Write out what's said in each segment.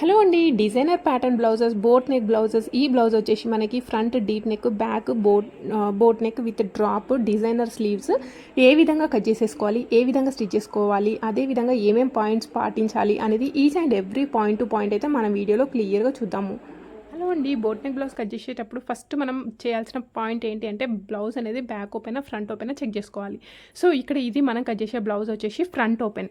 Hello అండి designer pattern blouses boat neck blouses ఈ blouse వచ్చేసి మనకి front deep neck back boat boat neck with drop designer sleeves. ఏ విధంగా cut చేసేసుకోవాలి ఏ విధంగా స్టిచ్ చేసుకోవాలి అదే విధంగా ఏమేం పాయింట్స్ పాటించాలి అనేది each and every point to point అయితే మనం వీడియోలో క్లియర్గా చూద్దాము. హలో అండి బోట్ నెక్ బ్లౌజ్ కట్ చేసేటప్పుడు ఫస్ట్ మనం చేయాల్సిన పాయింట్ ఏంటి అంటే బ్లౌజ్ అనేది back open front open check చేసుకోవాలి. సో ఇక్కడ ఇది మనం కట్ చేసే బ్లౌజ్ వచ్చేసి ఫ్రంట్ ఓపెన్.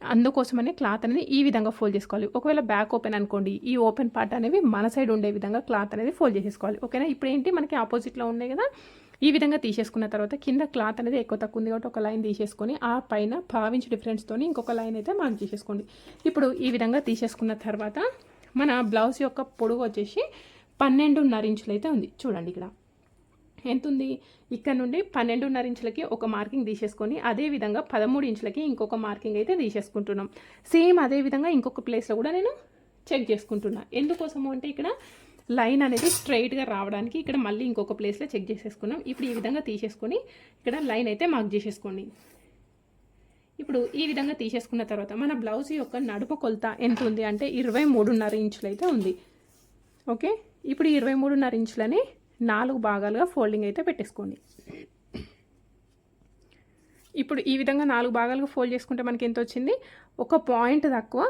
అందుకోసమనే క్లాత్ అనేది ఈ విధంగా ఫోల్డ్ చేసుకోవాలి. ఒకవేళ బ్యాక్ ఓపెన్ అనుకోండి ఈ ఓపెన్ పార్ట్ అనేవి మన సైడ్ ఉండే విధంగా క్లాత్ అనేది ఫోల్డ్ చేసేసుకోవాలి. ఓకేనా? ఇప్పుడు ఏంటి? మనకి ఆపోజిట్లో ఉన్నాయి కదా? ఈ విధంగా తీసేసుకున్న తర్వాత కింద క్లాత్ అనేది ఎక్కువ తక్కువ ఉంది కాబట్టి ఒక లైన్ తీసేసుకొని ఆ పైన భావించి డిఫరెన్స్తో ఇంకొక లైన్ అయితే మార్క్ చేసేసుకోండి. ఇప్పుడు ఈ విధంగా తీసేసుకున్న తర్వాత మన బ్లౌజ్ యొక్క పొడవు వచ్చేసి పన్నెండున్నర ఇంచులు అయితే ఉంది. చూడండి ఇక్కడ. ఎంత ఉంది ఇక్కడ నుండి పన్నెండున్నర ఇంచులకి ఒక మార్కింగ్ తీసేసుకొని అదే విధంగా పదమూడు ఇంచులకి ఇంకొక మార్కింగ్ అయితే తీసేసుకుంటున్నాం. సేమ్ అదే విధంగా ఇంకొక ప్లేస్లో కూడా నేను చెక్ చేసుకుంటున్నా. ఎందుకోసము అంటే ఇక్కడ లైన్ అనేది స్ట్రైట్గా రావడానికి ఇక్కడ మళ్ళీ ఇంకొక ప్లేస్లో చెక్ చేసేసుకున్నాం. ఇప్పుడు ఈ విధంగా తీసేసుకొని ఇక్కడ లైన్ అయితే మార్క్ చేసేసుకోండి. ఇప్పుడు ఈ విధంగా తీసేసుకున్న తర్వాత మన బ్లౌజ్ యొక్క నడుపు కొలత ఎంత ఉంది? అంటే ఇరవై మూడున్నర ఇంచులు అయితే ఉంది. ఓకే? ఇప్పుడు ఇరవై మూడున్నర ఇంచులని నాలుగు భాగాలుగా ఫోల్డింగ్ అయితే పెట్టేసుకోండి. ఇప్పుడు ఈ విధంగా నాలుగు భాగాలుగా ఫోల్డ్ చేసుకుంటే మనకి ఎంత వచ్చింది? ఒక పాయింట్ తక్కువ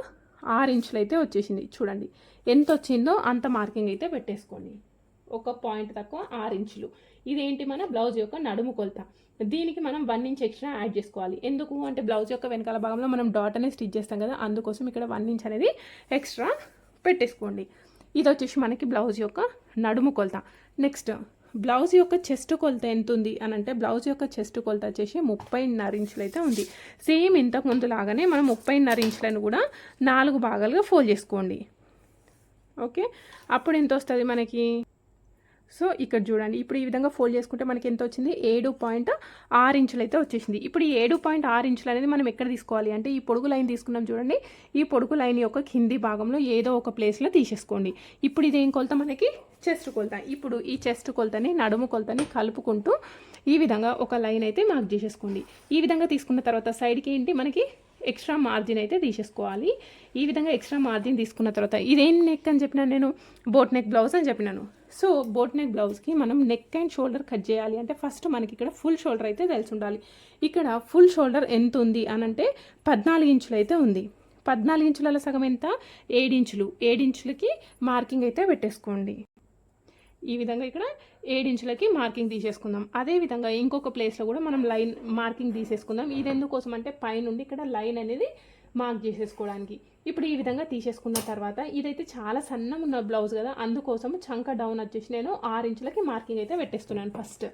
ఆరు ఇంచులు అయితే వచ్చేసింది. చూడండి ఎంత వచ్చిందో అంత మార్కింగ్ అయితే పెట్టేసుకోండి. ఒక పాయింట్ తక్కువ ఆరు ఇంచులు. ఇదేంటి మన బ్లౌజ్ యొక్క నడుము కొలత? దీనికి మనం వన్ ఇంచ్ ఎక్స్ట్రా యాడ్ చేసుకోవాలి. ఎందుకు? అంటే బ్లౌజ్ యొక్క వెనకాల భాగంలో మనం డాట్ అనేది స్టిచ్ చేస్తాం కదా అందుకోసం ఇక్కడ వన్ ఇంచ్ అనేది ఎక్స్ట్రా పెట్టేసుకోండి. ఇది వచ్చేసి మనకి బ్లౌజ్ యొక్క నడుము కొలత. నెక్స్ట్ బ్లౌజ్ యొక్క చెస్ట్ కొలత ఎంత ఉంది అని అంటే బ్లౌజ్ యొక్క చెస్ట్ కొలత వచ్చేసి ముప్పైన్నర ఇంచులు అయితే ఉంది. సేమ్ ఇంతకు ముందు లాగానే మనం ముప్పైన్నర ఇంచులను కూడా నాలుగు భాగాలుగా ఫోల్డ్ చేసుకోండి. ఓకే? అప్పుడు ఎంత వస్తుంది మనకి? సో ఇక్కడ చూడండి ఇప్పుడు ఈ విధంగా ఫోల్డ్ చేసుకుంటే మనకి ఎంత వచ్చింది? ఏడు పాయింట్ ఆరు ఇంచులు అయితే వచ్చేసింది. ఇప్పుడు ఈ ఏడు పాయింట్ ఆరు ఇంచులు అనేది మనం ఎక్కడ తీసుకోవాలి? అంటే ఈ పొడుగు లైన్ తీసుకున్నాం చూడండి ఈ పొడుగు లైన్ యొక్క కింది భాగంలో ఏదో ఒక ప్లేస్లో తీసేసుకోండి. ఇప్పుడు ఇదేం కొలత మనకి? చెస్ట్ కొలత. ఇప్పుడు ఈ చెస్ట్ కొలతని నడుము కొలతని కలుపుకుంటూ ఈ విధంగా ఒక లైన్ అయితే మార్క్ చేసేసుకోండి. ఈ విధంగా తీసుకున్న తర్వాత సైడ్కి ఏంటి? మనకి ఎక్స్ట్రా మార్జిన్ అయితే తీసేసుకోవాలి. ఈ విధంగా ఎక్స్ట్రా మార్జిన్ తీసుకున్న తర్వాత ఇదేం నెక్ అని చెప్పినాను నేను? బోట్ నెక్ బ్లౌజ్ అని చెప్పినాను. సో బోట్ నెక్ బ్లౌజ్కి మనం నెక్ అండ్ షోల్డర్ కట్ చేయాలి. అంటే ఫస్ట్ మనకి ఇక్కడ ఫుల్ షోల్డర్ అయితే తెలిసి ఉండాలి. ఇక్కడ ఫుల్ షోల్డర్ ఎంత ఉంది అని అంటే పద్నాలుగు ఇంచులు అయితే ఉంది. పద్నాలుగు ఇంచులలో సగం ఎంత? ఏడించులు ఏడించులకి మార్కింగ్ అయితే పెట్టేసుకోండి. ఈ విధంగా ఇక్కడ ఏడించులకి మార్కింగ్ తీసేసుకుందాం. అదే విధంగా ఇంకొక ప్లేస్లో కూడా మనం లైన్ మార్కింగ్ తీసేసుకుందాం. ఇది ఎందుకోసం అంటే పైనుండి ఇక్కడ లైన్ అనేది మార్క్ చేసేసుకోవడానికి. ఇప్పుడు ఈ విధంగా తీసేసుకున్న తర్వాత ఇదైతే చాలా సన్నం ఉన్న బ్లౌజ్ కదా అందుకోసం చంక డౌన్ వచ్చేసి నేను ఆరు ఇంచులకి మార్కింగ్ అయితే పెట్టేస్తున్నాను ఫస్ట్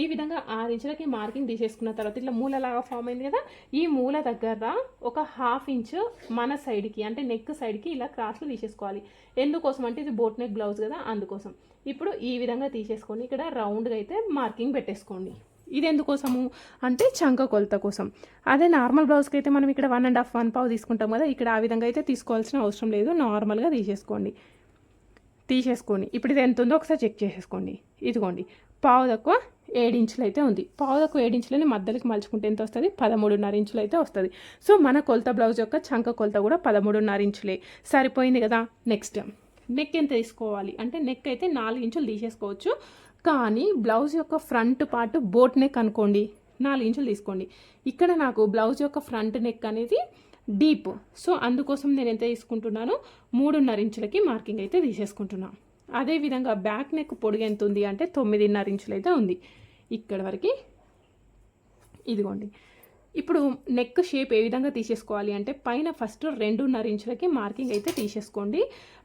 ఈ విధంగా ఆరు ఇంచులకి మార్కింగ్ తీసేసుకున్న తర్వాత ఇట్లా మూలలాగా ఫామ్ అయింది కదా ఈ మూల దగ్గర ఒక హాఫ్ ఇంచ్ మన సైడ్కి అంటే నెక్ సైడ్కి ఇలా క్రాస్లో తీసేసుకోవాలి. ఎందుకోసం అంటే ఇది బోట్ నెక్ బ్లౌజ్ కదా అందుకోసం. ఇప్పుడు ఈ విధంగా తీసేసుకొని ఇక్కడ రౌండ్గా అయితే మార్కింగ్ పెట్టేసుకోండి. ఇది ఎందుకోసము అంటే చంక కొలత కోసం. అదే నార్మల్ బ్లౌజ్కి అయితే మనం ఇక్కడ వన్ అండ్ హాఫ్ వన్ పావు తీసుకుంటాం కదా ఇక్కడ ఆ విధంగా అయితే తీసుకోవాల్సిన అవసరం లేదు. నార్మల్గా తీసేసుకోండి. తీసేసుకోండి. ఇప్పుడు ఇది ఎంత ఉందో ఒకసారి చెక్ చేసేసుకోండి. ఇదిగోండి. పావు తక్కువ ఏడించులు అయితే ఉంది. పావు తక్కువ ఏడించులని మధ్యలోకి మలుచుకుంటే ఎంత వస్తుంది? పదమూడున్నర ఇంచులు అయితే వస్తుంది. సో మన కొలత బ్లౌజ్ యొక్క చంక కొలత కూడా పదమూడున్నర ఇంచులే. సరిపోయింది కదా? నెక్స్ట్. నెక్ ఎంత తీసుకోవాలి? అంటే నెక్ అయితే నాలుగు ఇంచులు తీసేసుకోవచ్చు. కానీ బ్లౌజ్ యొక్క ఫ్రంట్ పార్ట్ బోట్ నెక్ అనుకోండి నాలుగు ఇంచులు తీసుకోండి. ఇక్కడ నాకు బ్లౌజ్ యొక్క ఫ్రంట్ నెక్ అనేది డీప్. సో అందుకోసం నేను ఎంత తీసుకుంటున్నాను? మూడున్నర ఇంచులకి మార్కింగ్ అయితే తీసేసుకుంటున్నాను అదేవిధంగా బ్యాక్ నెక్ పొడుగు ఎంత ఉంది అంటే తొమ్మిదిన్నర ఇంచులు అయితే ఉంది. ఇక్కడ వరకు ఇదిగోండి. ఇప్పుడు నెక్ షేప్ ఏ విధంగా తీసేసుకోవాలి అంటే పైన ఫస్ట్ రెండున్నర ఇంచులకి మార్కింగ్ అయితే తీసేసుకోండి.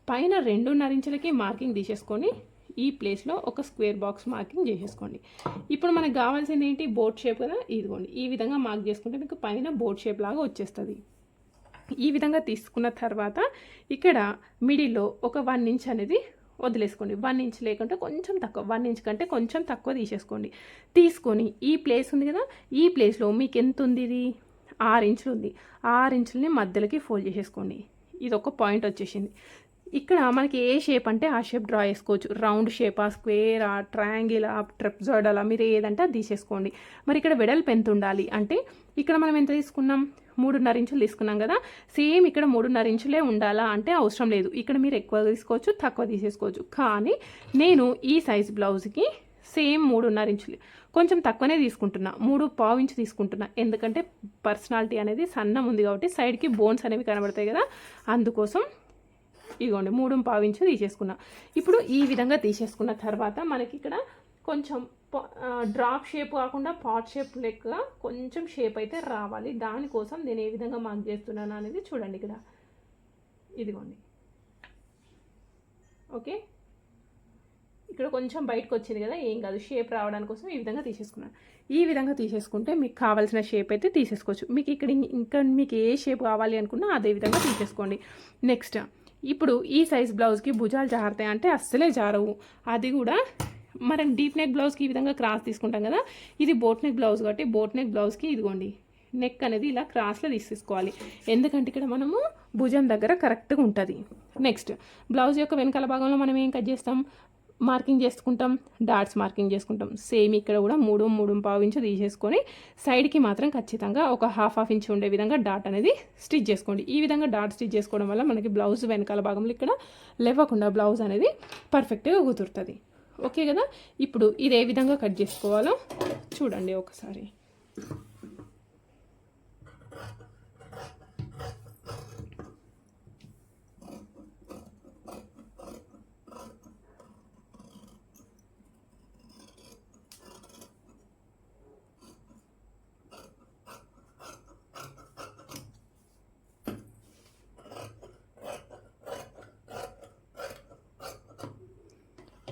పైన రెండున్నర ఇంచులకి మార్కింగ్ తీసేసుకొని ఈ ప్లేస్లో ఒక స్క్వేర్ బాక్స్ మార్కింగ్ చేసేసుకోండి. ఇప్పుడు మనకు కావాల్సింది ఏంటి? బోట్ షేప్ కదా? ఇదిగోండి. ఈ విధంగా మార్క్ చేసుకుంటే మీకు పైన బోట్ షేప్ లాగా వచ్చేస్తుంది. ఈ విధంగా తీసుకున్న తర్వాత ఇక్కడ మిడిల్లో ఒక వన్ ఇంచ్ అనేది వదిలేసుకోండి. వన్ ఇంచ్ లేకుంటే కొంచెం తక్కువ. వన్ ఇంచ్ కంటే కొంచెం తక్కువ తీసేసుకోండి. తీసుకొని ఈ ప్లేస్ ఉంది కదా? ఈ ప్లేస్లో మీకు ఎంత ఉంది ఇది? ఆరు ఇంచులు ఉంది. ఆరు ఇంచులని మధ్యలోకి ఫోల్డ్ చేసేసుకోండి. ఇది ఒక పాయింట్ వచ్చేసింది. ఇక్కడ మనకి ఏ షేప్ అంటే ఆ షేప్ డ్రా చేసుకోవచ్చు. రౌండ్ షేప్ ఆ స్క్వేర్ ఆ ట్రయాంగిల్ ఆ ట్రెప్జాయిడ్ అలా మీరు ఏదంటే అది తీసేసుకోండి. మరి ఇక్కడ వెడల్పు ఎంత ఉండాలి అంటే ఇక్కడ మనం ఎంత తీసుకున్నాం? మూడున్నర ఇంచులు తీసుకున్నాం కదా. సేమ్ ఇక్కడ మూడున్నర ఇంచులే ఉండాలా అంటే అవసరం లేదు. ఇక్కడ మీరు ఎక్కువ తీసుకోవచ్చు తక్కువ తీసేసుకోవచ్చు. కానీ నేను ఈ సైజ్ బ్లౌజ్కి సేమ్ మూడున్నర ఇంచులు కొంచెం తక్కువనే తీసుకుంటున్నా. మూడు పావు ఇంచు తీసుకుంటున్నా. ఎందుకంటే పర్సనాలిటీ అనేది సన్నం ఉంది కాబట్టి సైడ్కి బోన్స్ అనేవి కనబడతాయి కదా. అందుకోసం ఇదిగోండి మూడు పావించు తీసేసుకున్నా. ఇప్పుడు ఈ విధంగా తీసేసుకున్న తర్వాత మనకి ఇక్కడ కొంచెం డ్రాప్ షేప్ కాకుండా పాట్ షేప్ లెక్క కొంచెం షేప్ అయితే రావాలి. దానికోసం నేను ఏ విధంగా మార్క్ చేస్తున్నాను అనేది చూడండి ఇక్కడ. ఇదిగోండి. ఓకే? ఇక్కడ కొంచెం బయటకు వచ్చింది కదా ఏం కాదు. షేప్ రావడానికి కోసం ఈ విధంగా తీసేసుకున్నాను ఈ విధంగా తీసేసుకుంటే మీకు కావాల్సిన షేప్ అయితే తీసేసుకోవచ్చు. మీకు ఇక్కడ ఇంకా మీకు ఏ షేప్ కావాలి అనుకున్నా అదే విధంగా తీసేసుకోండి. నెక్స్ట్ ఇప్పుడు ఈ సైజ్ బ్లౌజ్కి భుజాలు జారుతాయి అంటే అస్సలే జారవు. అది కూడా మనం డీప్ నెక్ బ్లౌజ్కి ఈ విధంగా క్రాస్ తీసుకుంటాం కదా ఇది బోట్ నెక్ బ్లౌజ్ కాబట్టి బోట్ నెక్ బ్లౌజ్కి ఇదిగోండి నెక్ అనేది ఇలా క్రాస్లో తీసేసుకోవాలి. ఎందుకంటే ఇక్కడ మనము భుజం దగ్గర కరెక్ట్గా ఉంటుంది. నెక్స్ట్ బ్లౌజ్ యొక్క వెనకాల భాగంలో మనం ఏం కట్ చేస్తాం? మార్కింగ్ చేసుకుంటాం డాట్స్ మార్కింగ్ చేసుకుంటాం. సేమ్ ఇక్కడ కూడా మూడు మూడు పావు ఇంచు తీసేసుకొని సైడ్కి మాత్రం ఖచ్చితంగా ఒక హాఫ్ హాఫ్ ఇంచు ఉండే విధంగా డాట్ అనేది స్టిచ్ చేసుకోండి. ఈ విధంగా డాట్ స్టిచ్ చేసుకోవడం వల్ల మనకి బ్లౌజ్ వెనకాల భాగంలో ఇక్కడ లేవకుండా బ్లౌజ్ అనేది పర్ఫెక్ట్గా కుదురుతుంది. ఓకే కదా? ఇప్పుడు ఇది ఏ విధంగా కట్ చేసుకోవాలో? చూడండి ఒకసారి.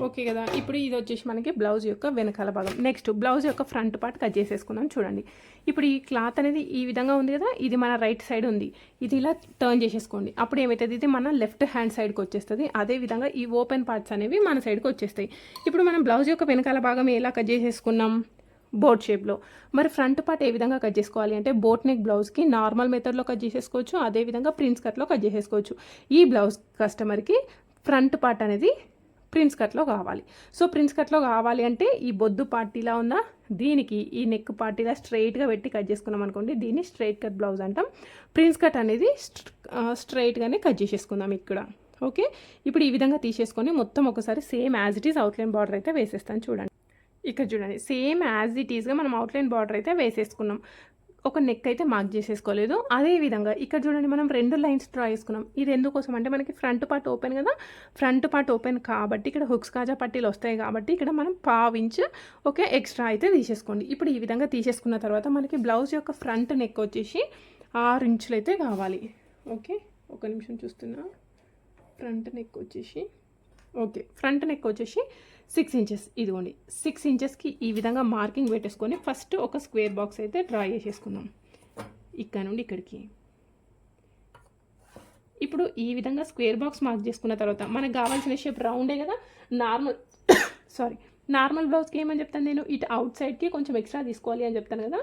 ఓకే కదా. ఇప్పుడు ఇది వచ్చేసి మనకి బ్లౌజ్ యొక్క వెనకాల భాగం. నెక్స్ట్ బ్లౌజ్ యొక్క ఫ్రంట్ పార్ట్ కట్ చేసేసుకున్నాం చూడండి. ఇప్పుడు ఈ క్లాత్ అనేది ఈ విధంగా ఉంది కదా ఇది మన రైట్ సైడ్ ఉంది. ఇది ఇలా టర్న్ చేసేసుకోండి. అప్పుడు ఏమవుతుంది ఇది మన లెఫ్ట్ హ్యాండ్ సైడ్కి వచ్చేస్తుంది. అదే విధంగా ఈ ఓపెన్ పార్ట్స్ అనేవి మన సైడ్కి వచ్చేస్తాయి. ఇప్పుడు మనం బ్లౌజ్ యొక్క వెనకాల భాగం ఎలా కట్ చేసేసుకున్నాం? బోట్ షేప్లో మరి ఫ్రంట్ పార్ట్ ఏ విధంగా కట్ చేసుకోవాలి అంటే బోట్ నెక్ బ్లౌజ్కి నార్మల్ మెథడ్లో కట్ చేసేసుకోవచ్చు. అదేవిధంగా ప్రిన్స్ కట్లో కట్ చేసేసుకోవచ్చు. ఈ బ్లౌజ్ కస్టమర్కి ఫ్రంట్ పార్ట్ అనేది ప్రిన్స్ కట్లో కావాలి. సో ప్రిన్స్ కట్లో కావాలి అంటే ఈ బొద్దు పార్టీలా ఉన్న దీనికి ఈ నెక్ పార్టీలా స్ట్రైట్గా పెట్టి కట్ చేసుకున్నాం అనుకోండి దీన్ని స్ట్రైట్ కట్ బ్లౌజ్ అంటాం. ప్రిన్స్ కట్ అనేది స్ట్రైట్గానే కట్ చేసేసుకుందాం ఇక్కడ. ఓకే? ఇప్పుడు ఈ విధంగా తీసేసుకొని మొత్తం ఒకసారి same as it is outline border అయితే వేసేస్తాను చూడండి. ఇక్కడ చూడండి సేమ్ యాజ్ ఇట్ ఈస్గా మనం అవుట్లైన్ బార్డర్ అయితే వేసేసుకున్నాం. ఒక నెక్ అయితే మార్క్ చేసేసుకోలేదు. అదే విధంగా ఇక్కడ చూడండి మనం రెండు లైన్స్ డ్రా చేసుకున్నాం. ఇది ఎందుకోసం అంటే మనకి ఫ్రంట్ పార్ట్ ఓపెన్ కదా. ఫ్రంట్ పార్ట్ ఓపెన్ కాబట్టి ఇక్కడ హుక్స్ కాజా పట్టీలు వస్తాయి కాబట్టి ఇక్కడ మనం పావు ఓకే ఎక్స్ట్రా అయితే తీసేసుకోండి. ఇప్పుడు ఈ విధంగా తీసేసుకున్న తర్వాత మనకి బ్లౌజ్ యొక్క ఫ్రంట్ నెక్ వచ్చేసి ఆరు ఇంచులు అయితే కావాలి. ఓకే ఒక నిమిషం చూస్తున్నా. ఫ్రంట్ నెక్ వచ్చేసి ఓకే ఫ్రంట్ నెక్ వచ్చేసి సిక్స్ ఇంచెస్ ఇదిగోండి సిక్స్ ఇంచెస్కి ఈ విధంగా మార్కింగ్ పెట్టేసుకొని ఫస్ట్ ఒక స్క్వేర్ బాక్స్ అయితే డ్రా చేసేసుకుందాం. ఇక్కడ నుండి ఇక్కడికి. ఇప్పుడు ఈ విధంగా స్క్వేర్ బాక్స్ మార్క్ చేసుకున్న తర్వాత మనకు కావాల్సిన షేప్ రౌండే కదా? నార్మల్ సారీ నార్మల్ బ్లౌజ్కి ఏమని చెప్తాను నేను? ఇటు అవుట్ సైడ్కి కొంచెం ఎక్స్ట్రా తీసుకోవాలి అని చెప్తాను కదా?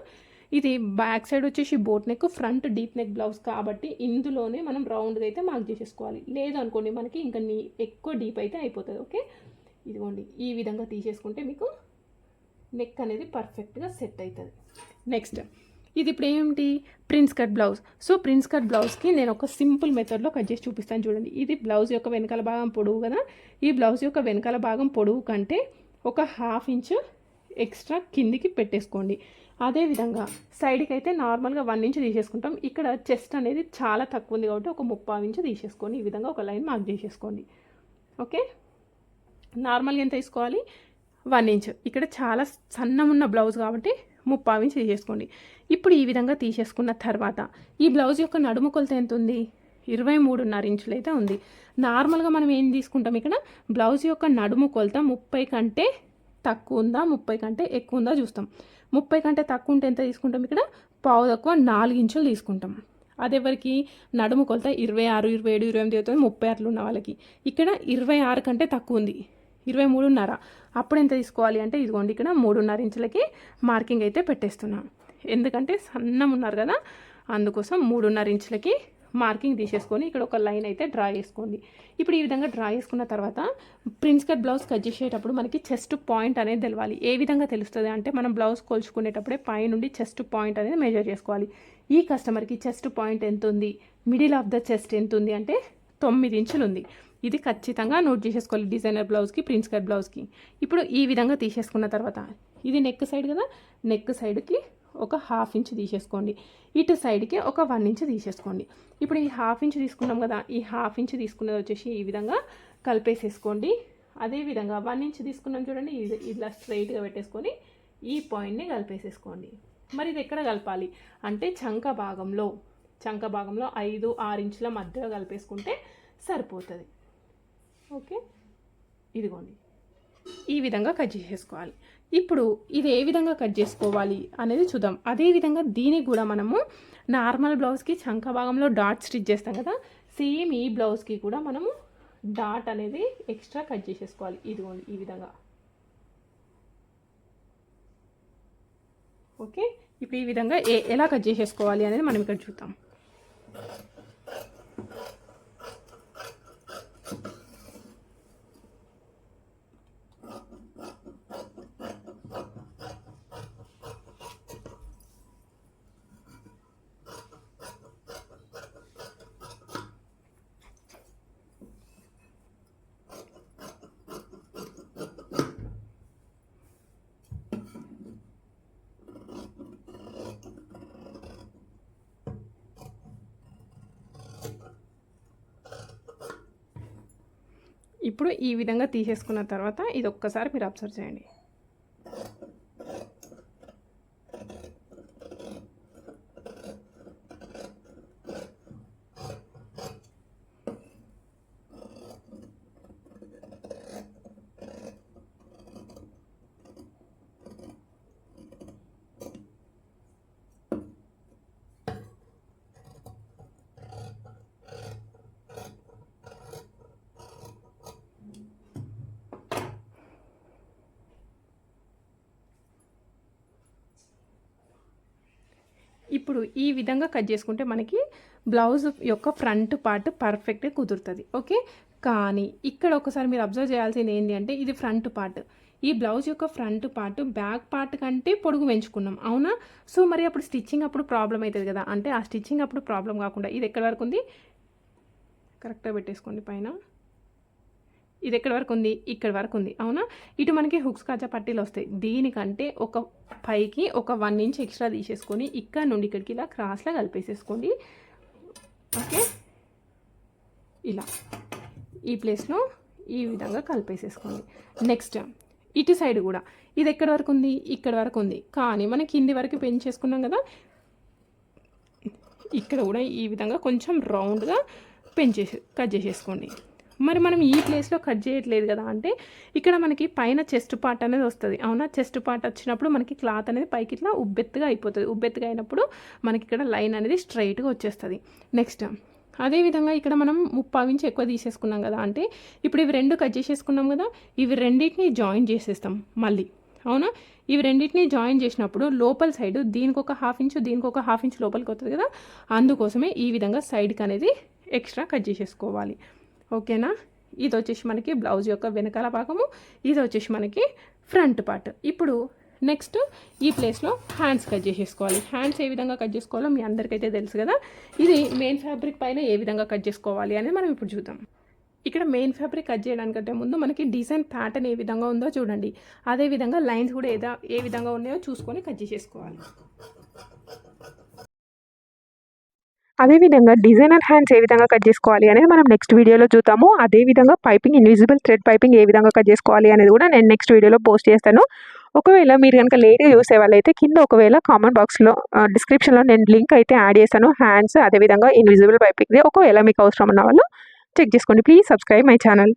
ఇది బ్యాక్ సైడ్ వచ్చేసి boat neck front deep neck blouse కాబట్టి ఇందులోనే మనం రౌండ్గా అయితే మార్క్ చేసేసుకోవాలి. లేదు అనుకోండి మనకి ఇంకా నీ ఎక్కువ డీప్ అయితే అయిపోతుంది ఓకే? ఇదిగోండి ఈ విధంగా తీసేసుకుంటే మీకు నెక్ అనేది పర్ఫెక్ట్గా సెట్ అవుతుంది నెక్స్ట్ ఇది ఇప్పుడు ఏంటి prince cut blouse so prince cut బ్లౌజ్కి నేను ఒక సింపుల్ మెథడ్లో కట్ చేసి చూపిస్తాను చూడండి. ఇది బ్లౌజ్ యొక్క వెనకాల భాగం పొడవు కదా? ఈ బ్లౌజ్ యొక్క వెనకాల భాగం పొడవు కంటే ఒక హాఫ్ ఇంచ్ ఎక్స్ట్రా కిందికి పెట్టేసుకోండి. అదేవిధంగా సైడ్కి అయితే నార్మల్గా వన్ ఇంచ్ తీసేసుకుంటాం. ఇక్కడ చెస్ట్ అనేది చాలా తక్కువ ఉంది కాబట్టి ఒక ముప్పావు ఇంచ్ తీసేసుకోండి. ఈ విధంగా ఒక లైన్ మార్క్ చేసేసుకోండి. ఓకే నార్మల్గా ఎంత తీసుకోవాలి వన్ ఇంచ్. ఇక్కడ చాలా సన్నమున్న ఉన్న బ్లౌజ్ కాబట్టి ముప్పావు ఇంచ్ తీసేసుకోండి. ఇప్పుడు ఈ విధంగా తీసేసుకున్న తర్వాత ఈ బ్లౌజ్ యొక్క నడుము కొలత ఎంత ఉంది? ఇరవై మూడున్నర ఇంచులు అయితే ఉంది. నార్మల్గా మనం ఏం తీసుకుంటాం ఇక్కడ? బ్లౌజ్ యొక్క నడుము కొలత ముప్పై కంటే తక్కువ ఉందా? ముప్పై కంటే ఎక్కువ ఉందా చూస్తాం. ముప్పై కంటే తక్కువ ఉంటే ఎంత తీసుకుంటాం ఇక్కడ? పావు తక్కువ నాలుగు ఇంచులు తీసుకుంటాం. అది ఎవరికి? నడుము కొలత ఇరవై ఆరు ఇరవై ఏడు ఇరవై ఎనిమిది అవుతుంది ముప్పై అట్లా ఉన్న వాళ్ళకి. ఇక్కడ ఇరవై ఆరు కంటే తక్కువ ఉంది. ఇరవై మూడున్నర. అప్పుడు ఎంత తీసుకోవాలి అంటే ఇదిగోండి ఇక్కడ మూడున్నర ఇంచులకి మార్కింగ్ అయితే పెట్టేస్తున్నాం. ఎందుకంటే సన్నం ఉన్నారు కదా అందుకోసం మూడున్నర ఇంచులకి మార్కింగ్ తీసేసుకొని ఇక్కడ ఒక లైన్ అయితే డ్రా చేసుకోండి. ఇప్పుడు ఈ విధంగా డ్రా చేసుకున్న తర్వాత ప్రిన్స్ కట్ బ్లౌజ్ కట్ చేసేటప్పుడు మనకి చెస్ట్ పాయింట్ అనేది తెలవాలి. ఏ విధంగా తెలుస్తుంది అంటే మనం బ్లౌజ్ కొలుచుకునేటప్పుడే పై నుండి చెస్ట్ పాయింట్ అనేది మెజర్ చేసుకోవాలి. ఈ కస్టమర్కి చెస్ట్ పాయింట్ ఎంత ఉంది మిడిల్ ఆఫ్ ద చెస్ట్ ఎంత ఉంది అంటే తొమ్మిది ఇంచులు ఉంది ఇది ఖచ్చితంగా నోట్ చేసేసుకోవాలి డిజైనర్ బ్లౌజ్కి ప్రిన్స్ కట్ బ్లౌజ్కి. ఇప్పుడు ఈ విధంగా తీసేసుకున్న తర్వాత ఇది నెక్ సైడ్ కదా నెక్ సైడ్కి ఒక హాఫ్ ఇంచ్ తీసేసుకోండి. ఇటు సైడ్కి ఒక వన్ ఇంచ్ తీసేసుకోండి. ఇప్పుడు ఈ హాఫ్ ఇంచ్ తీసుకున్నాం కదా ఈ హాఫ్ ఇంచ్ తీసుకున్నది వచ్చేసి ఈ విధంగా కలిపేసేసుకోండి. అదేవిధంగా వన్ ఇంచ్ తీసుకున్నాం చూడండి ఇది ఇలా స్ట్రైట్గా పెట్టేసుకొని ఈ పాయింట్ని కలిపేసేసుకోండి. మరి ఇది ఎక్కడ కలపాలి? అంటే చంక భాగంలో చంక భాగంలో ఐదు ఆరు ఇంచుల మధ్యలో కలిపేసుకుంటే సరిపోతుంది. ఓకే? ఇదిగోండి. ఈ విధంగా కట్ చేసేసుకోవాలి. ఇప్పుడు ఇది ఏ విధంగా కట్ చేసుకోవాలి అనేది చూద్దాం. అదే విధంగా దీనికి కూడా మనము నార్మల్ బ్లౌజ్కి చంక భాగంలో డాట్ స్టిచ్ చేస్తాం కదా సేమ్ ఈ బ్లౌజ్కి కూడా మనము డాట్ అనేది ఎక్స్ట్రా కట్ చేసేసుకోవాలి. ఇదిగోండి ఈ విధంగా. ఓకే? ఇప్పుడు ఈ విధంగా ఏ ఎలా కట్ చేసేసుకోవాలి అనేది మనం ఇక్కడ చూద్దాం. ఇప్పుడు ఈ విధంగా తీసేసుకున్న తర్వాత ఇది ఒక్కసారి మీరు అబ్జర్వ్ చేయండి. ఇప్పుడు ఈ విధంగా కట్ చేసుకుంటే మనకి బ్లౌజ్ యొక్క ఫ్రంట్ పార్ట్ పర్ఫెక్ట్గా కుదురుతుంది. ఓకే? కానీ ఇక్కడ ఒకసారి మీరు అబ్జర్వ్ చేయాల్సింది ఏంటి అంటే ఇది ఫ్రంట్ పార్ట్. ఈ బ్లౌజ్ యొక్క ఫ్రంట్ పార్ట్ బ్యాక్ పార్ట్ కంటే పొడుగు పెంచుకున్నాం. అవునా? సో మరి అప్పుడు స్టిచ్చింగ్ అప్పుడు ప్రాబ్లం అవుతుంది కదా. అంటే ఆ స్టిచ్చింగ్ అప్పుడు ప్రాబ్లం కాకుండా ఇది ఎక్కడి వరకు ఉంది? కరెక్ట్గా పెట్టేసుకోండి పైన. ఇది ఎక్కడి వరకు ఉంది? ఇక్కడ వరకు ఉంది. అవునా? ఇటు మనకి హుక్స్ కాజా పట్టీలు వస్తాయి. దీనికంటే ఒక పైకి ఒక వన్ ఇంచ్ ఎక్స్ట్రా తీసేసుకొని ఇక్కడ నుండి ఇక్కడికి ఇలా క్రాస్లో కలిపేసేసుకోండి. ఓకే? ఇలా. ఈ ప్లేస్లో ఈ విధంగా కలిపేసేసుకోండి. నెక్స్ట్ ఇటు సైడ్ కూడా. ఇది ఎక్కడి వరకు ఉంది? ఇక్కడ వరకు ఉంది. కానీ మనం కింది వరకు పెంచేసుకున్నాం కదా? ఇక్కడ కూడా ఈ విధంగా కొంచెం రౌండ్గా పెంచేసి కట్ చేసేసుకోండి. మరి మనం ఈ ప్లేస్లో కట్ చేయట్లేదు కదా అంటే ఇక్కడ మనకి పైన చెస్ట్ పార్ట్ అనేది వస్తుంది. అవునా? చెస్ట్ పార్ట్ వచ్చినప్పుడు మనకి క్లాత్ అనేది పైకి ఇట్లా ఉబ్బెత్తుగా అయిపోతుంది. ఉబ్బెత్తుగా అయినప్పుడు మనకి ఇక్కడ లైన్ అనేది స్ట్రైట్గా వచ్చేస్తుంది. నెక్స్ట్ అదేవిధంగా ఇక్కడ మనం ముప్పై ఇంచు ఎక్కువ తీసేసుకున్నాం కదా అంటే ఇప్పుడు ఇవి రెండు కట్ చేసేసుకున్నాం కదా ఇవి రెండింటిని జాయిన్ చేసేస్తాం మళ్ళీ. అవునా? ఇవి రెండింటిని జాయిన్ చేసినప్పుడు లోపల సైడ్ దీనికి ఒక హాఫ్ ఇంచు దీనికి ఒక హాఫ్ ఇంచ్ లోపలికి వస్తుంది కదా అందుకోసమే ఈ విధంగా సైడ్కి అనేది ఎక్స్ట్రా కట్ చేసేసుకోవాలి. ఓకేనా? ఇది వచ్చేసి మనకి బ్లౌజ్ యొక్క వెనకాల భాగము ఇది వచ్చేసి మనకి ఫ్రంట్ పార్ట్. ఇప్పుడు నెక్స్ట్ ఈ ప్లేస్లో హ్యాండ్స్ కట్ చేసేసుకోవాలి. హ్యాండ్స్ ఏ విధంగా కట్ చేసుకోవాలో మీ అందరికైతే తెలుసు కదా. ఇది మెయిన్ ఫ్యాబ్రిక్ పైన ఏ విధంగా కట్ చేసుకోవాలి అనేది మనం ఇప్పుడు చూద్దాం. ఇక్కడ మెయిన్ ఫ్యాబ్రిక్ కట్ చేయడానికంటే ముందు మనకి డిజైన్ ప్యాటర్న్ ఏ విధంగా ఉందో చూడండి. అదేవిధంగా లైన్స్ కూడా ఏదా ఏ విధంగా ఉన్నాయో చూసుకొని కట్ చేసేసుకోవాలి. అదేవిధంగా డిజైనర్ హ్యాండ్స్ ఏ విధంగా కట్ చేసుకోవాలి అనేది మనం నెక్స్ట్ వీడియోలో చూద్దాము. అదేవిధంగా పైపింగ్ ఇన్విజిబుల్ థ్రెడ్ పైపింగ్ ఏ విధంగా కట్ చేసుకోవాలి అనేది కూడా నేను నెక్స్ట్ వీడియోలో పోస్ట్ చేస్తాను. ఒకవేళ మీరు కనుక లేట్గా చూసే వాళ్ళైతే కింద ఒకవేళ కామెంట్ బాక్స్లో డిస్క్రిప్షన్లో నేను లింక్ అయితే యాడ్ చేస్తాను. హ్యాండ్స్ అదేవిధంగా ఇన్విజిబుల్ పైపింగ్ది ఒకవేళ మీకు అవసరం ఉన్న వాళ్ళు చెక్ చేసుకోండి. Please subscribe my channel